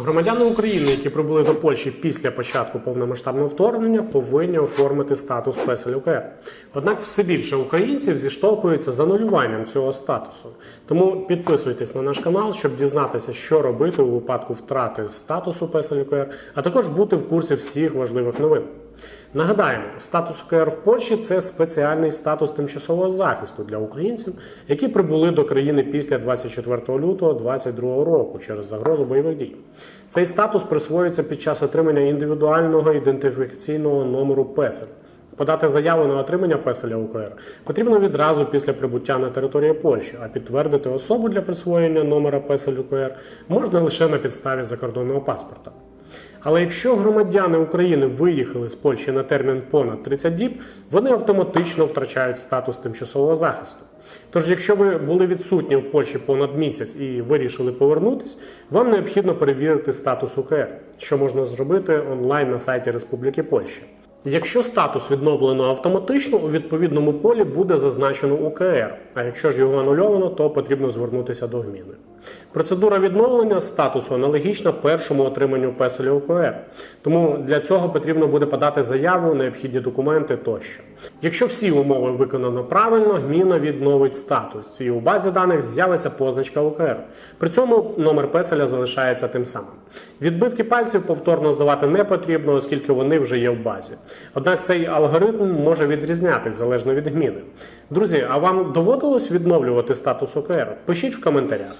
Громадяни України, які прибули до Польщі після початку повномасштабного вторгнення, повинні оформити статус песель УКР. Однак все більше українців зіштовхуються з анулюванням цього статусу. Тому підписуйтесь на наш канал, щоб дізнатися, що робити у випадку втрати статусу песель УКР, а також бути в курсі всіх важливих новин. Нагадаємо, статус УКР в Польщі це спеціальний статус тимчасового захисту для українців, які прибули до країни після 24 лютого 2022 року через загрозу бойових дій. Цей статус присвоюється під час отримання індивідуального ідентифікаційного номеру ПЕСЕЛ. Подати заяву на отримання песеля УКР потрібно відразу після прибуття на територію Польщі, а підтвердити особу для присвоєння номера песель УКР можна лише на підставі закордонного паспорта. Але якщо громадяни України виїхали з Польщі на термін понад 30 діб, вони автоматично втрачають статус тимчасового захисту. Тож, якщо ви були відсутні в Польщі понад місяць і вирішили повернутись, вам необхідно перевірити статус УКР, що можна зробити онлайн на сайті Республіки Польща. Якщо статус відновлено автоматично, у відповідному полі буде зазначено УКР. А якщо ж його анульовано, то потрібно звернутися до гміни. Процедура відновлення статусу аналогічна першому отриманню песеля УКР. Тому для цього потрібно буде подати заяву, необхідні документи тощо. Якщо всі умови виконано правильно, гміна відновить статус і у базі даних з'явиться позначка УКР. При цьому номер песеля залишається тим самим. Відбитки пальців повторно здавати не потрібно, оскільки вони вже є в базі. Однак цей алгоритм може відрізнятись залежно від гміни. Друзі, а вам доводилось відновлювати статус ОКР? Пишіть в коментарях.